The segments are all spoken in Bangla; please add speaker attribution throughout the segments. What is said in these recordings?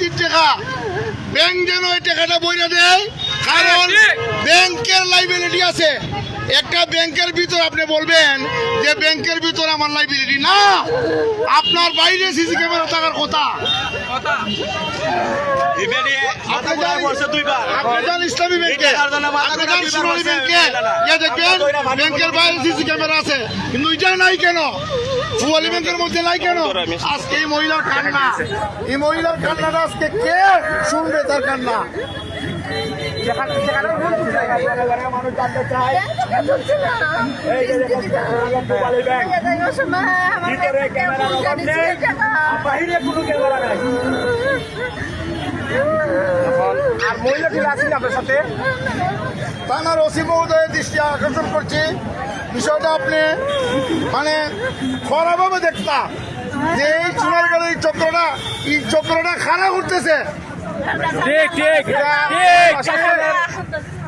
Speaker 1: কিস্তির টাকা। ব্যাংক যেন এই টাকাটা বইরা দেয় কারণ ব্যাংকের লাইবিলিটি আছে। একটা ব্যাংকের ভিতর আপনি বলবেন যে ব্যাংকের ভিতর আমার লাইব্রেরি না। আপনার বাইরে সিসি ক্যামেরা থাকার কথা। ইসলামী ব্যাংকে। সোনালী ব্যাংকে। দেখবেন ব্যাংকের বাইরে সিসি ক্যামেরা আছে। কিন্তু এটা নাই কেন? ফুয়ালি ব্যাংকের মধ্যে নাই কেন? আজকে এই মহিলার কান্না। এই মহিলার কান্নাটা আজকে কে শুনবে তার কান্না?
Speaker 2: আর আছেন আপনার সাথে
Speaker 1: থানার ওসি মহোদয়ের দৃষ্টি আকর্ষণ করছি বিষয়টা আপনি মানে খরাভাবে দেখতাম যে এই চুনারগড়ের এই চক্রটা এই চক্রটা খারাপ করতেছে
Speaker 2: ঠিক ঠিক প্রশাসনের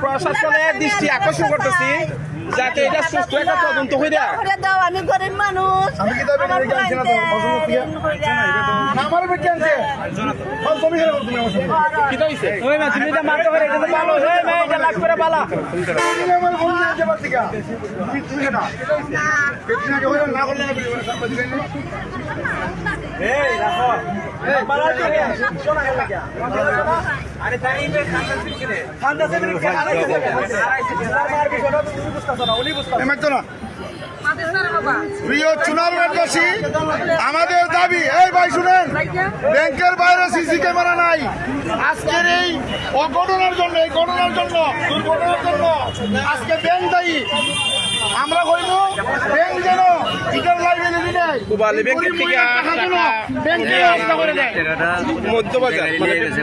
Speaker 2: প্রশাসনের দৃষ্টি আকর্ষণ করতেছি যাতে এটা সুস্থ একটা তদন্ত হয়ে
Speaker 3: করে আমি গরিব মানুষ।
Speaker 1: আমি কি তবে
Speaker 3: আমার
Speaker 1: এদিকে আনছি না তো,
Speaker 3: ভাই
Speaker 1: বসুন
Speaker 3: দেন,
Speaker 1: দিয়ে।
Speaker 3: কইরা।
Speaker 1: না আমার বেটি আনছে ফল তুমি খেলে তুমি আমার সঙ্গে
Speaker 2: কি তো ওই মা তুমি এটা মারতে পারে এটা তো ভালো। ওই মা এটা লাগ করে বালা
Speaker 1: তুমি আমার বোন নিয়ে যাবার তুমি তুমি খেলা বেটি না হইল না করলে না বলি সামনে
Speaker 2: এই রাখো। এই বালা দিকে শোনা গেল কি
Speaker 1: প্রিয় আমাদের দাবি এই ভাই শুনেন ব্যাংকের বাইরে সিসি ক্যামেরা নাই। আজকের এই অঘটনার জন্য এই ঘটনার জন্য দুর্ঘটনার জন্য আজকে ব্যাংক দায়ী। আমরা কইব ব্যাংক যেন লাইবিলিটি
Speaker 2: ব্যাংকের থেকে মধ্যবাজার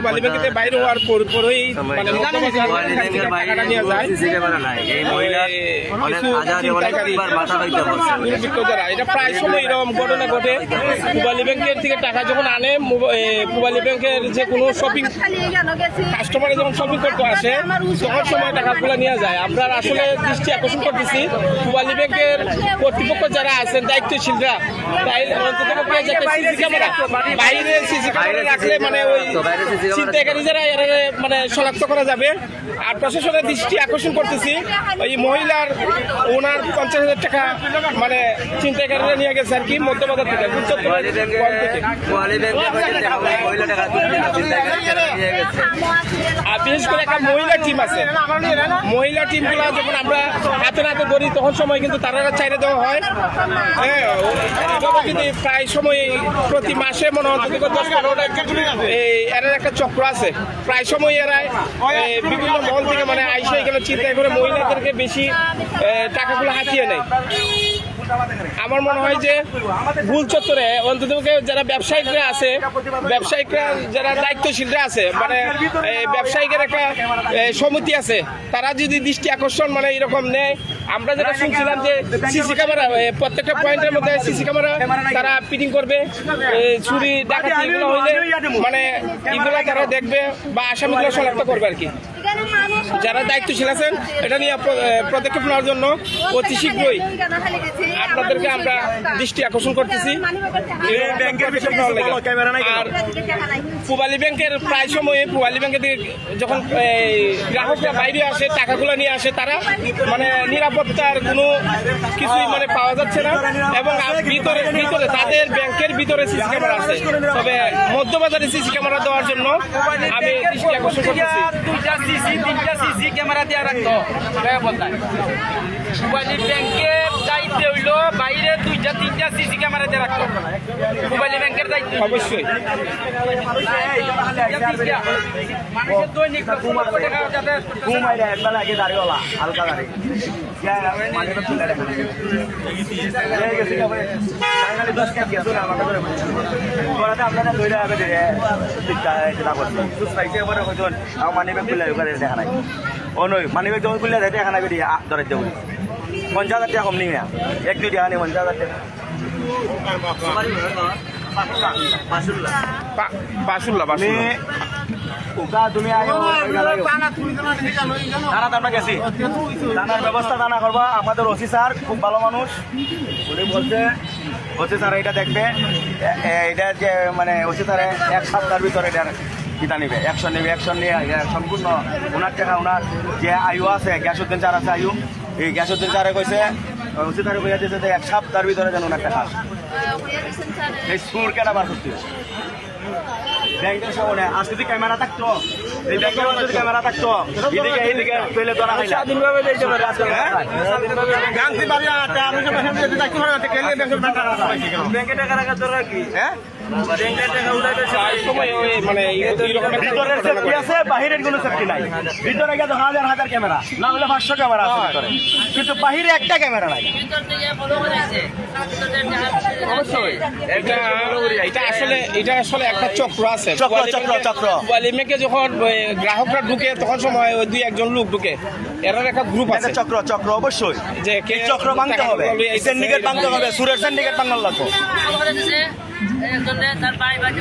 Speaker 2: মানে বাইরে হওয়ার পর পরই মানে মধ্যবাজার নিয়ে যায়।
Speaker 4: এই
Speaker 2: এটা প্রায় সময় এরকম ঘটনা ঘটে। পুবালি ব্যাংকের থেকে টাকা যখন আনে পুবালি ব্যাংকের যে কোনো শপিং কাস্টমারে যখন শপিং করতে আসে তখন সময় টাকাগুলো নিয়ে যায়। আমরা আসলে দৃষ্টি আকর্ষণ করতেছি। পুবালি ব্যাংকের কর্তৃপক্ষ যারা আছেন দায়িত্বশীলরা। তাই অন্তত সিসি ক্যামেরা বাইরে সিসি ক্যামেরা রাখলে মানে ওই চিন্তাকারী যারা এরা মানে শনাক্ত করা যাবে। আর প্রশাসনের দৃষ্টি আকর্ষণ করতেছি। ওই মহিলার ওনার পঞ্চাশ হাজার টাকা মানে চিন্তাকারীরা নিয়ে গেছে আর কি মধ্যবাজার থেকে।
Speaker 4: করে
Speaker 2: আর বিশেষ করে একটা মহিলা টিম আছে। মহিলা টিমগুলো যখন আমরা হাতে নাতে ধরি তখন সময় কিন্তু তারা চাইলে দেওয়া হয়। হ্যাঁ এভাবে কিন্তু প্রায় সময় প্রতি মাসে মনে হয় এই এর একটা চক্র আছে। প্রায় সময় এরা বিভিন্ন মহল থেকে মানে আইসে এখানে চিন্তা করে মহিলাদেরকে বেশি টাকাগুলো হাতিয়ে নেয়। আমার মনে হয় যে ভুল চত্বরে অন্তত যারা ব্যবসায়িকরা আছে, ব্যবসায়িকরা যারা দায়িত্বশীলরা আছে মানে ব্যবসায়িকের একটা সমিতি আছে, তারা যদি দৃষ্টি আকর্ষণ মানে এরকম নেয়, আমরা যেটা শুনছিলাম যে সিসি ক্যামেরা প্রত্যেকটা পয়েন্টের মধ্যে সিসি ক্যামেরা তারা ফিটিং করবে চুরি, ডাকাতি, এগুলো হইলে মানে এগুলো তারা দেখবে বা আসামিগুলো শনাক্ত করবে আর কি। যারা দায়িত্বশীল আছেন, এটা নিয়ে পদক্ষেপ নেওয়ার জন্য অতি শীঘ্রই আপনাদেরকে আমরা দৃষ্টি আকর্ষণ করতেছি। এই ব্যাংকের বিষয়ে আর পুবালি ব্যাংকের প্রায় সময়ে পুবালি ব্যাংকের থেকে যখন এই, গ্রাহকরা বাইরে আসে টাকাগুলো নিয়ে আসে তারা মানে নিরাপত্তার কোনো কিছুই মানে পাওয়া যাচ্ছে না। এবং ভিতরে ভিতরে তাদের ব্যাংকের ভিতরে সিসি ক্যামেরা আছে। তবে মধ্যবাজারে সিসি ক্যামেরা দেওয়ার জন্য আমি দৃষ্টি আকর্ষণ করতেছি।
Speaker 5: দুইটা সিসি তিনটা সিসি ক্যামেরা দিয়ে রাখতো। বলতাম মোবাইল ব্যাংকের দুইটা তিনটা সিসি ক্যামেরা দিয়ে রাখতো। মোবাইল ব্যাংকের দায়িত্ব।
Speaker 2: অবশ্যই।
Speaker 5: মানুষের দৈনিক লক্ষ লক্ষ টাকা যাতে
Speaker 6: মানিব্যাগ যখন খুললে দেখা নাই ধরে দেবো। পঞ্চাশ হাজার টাকা কম নিই না এক দুই টাকা নেই পঞ্চাশ হাজার টাকা
Speaker 2: বাসুল্লা বাসুল্লা
Speaker 6: আমরা গেছি দানার ব্যবস্থা দানা করবা আমাদের ওসি স্যার খুব ভালো মানুষ উনি বলছে ওসি স্যার এটা দেখবে এটা যে মানে ওসি স্যার এক সপ্তাহের ভিতরে এটা কিতা নেবে অ্যাকশন নেবে অ্যাকশন নিয়ে সম্পূর্ণ ওনার টাকা ওনার যে আয়ু আছে গ্যাসুদ্দিন চার আছে আয়ু এই গ্যাসুদ্দিন চারে কইছে উচিত আরও কইয়া দিয়েছে এক সপ্তাহের ভিতরে যেন একটা খাস এই সুর কেনা বার করতে। ব্যাংকের সামনে। আজকে যদি ক্যামেরা থাকতো এই ব্যাংকের মধ্যে যদি ক্যামেরা থাকতো এদিকে এইদিকে পেলে ধরা খাইলা স্বাধীনভাবে দিতে পারে ব্যাংকে টাকা রাখার দরকার কি? হ্যাঁ? ব্যাংকের টাকা
Speaker 2: ওই মানে
Speaker 6: আছে। ভিতরে। কিন্তু বাহিরে একটা ক্যামেরা নাই। অবশ্যই।
Speaker 2: এটা এটা আসলে এটা আসলে একটা চক্র আছে।
Speaker 6: চক্র, চক্র, চক্র।
Speaker 2: কোয়ালি যখন গ্রাহকরা ঢুকে তখন সময় ওই দুই একজন লোক ঢুকে। এরার একটা গ্রুপ আছে।
Speaker 6: চক্র চক্র অবশ্যই।
Speaker 2: যে কে
Speaker 6: চক্র ভাঙতে হবে। সিন্ডিকেট ভাঙতে হবে। সুরের সিন্ডিকেট ভাঙার লাগবে।
Speaker 3: তার ভাই ভাই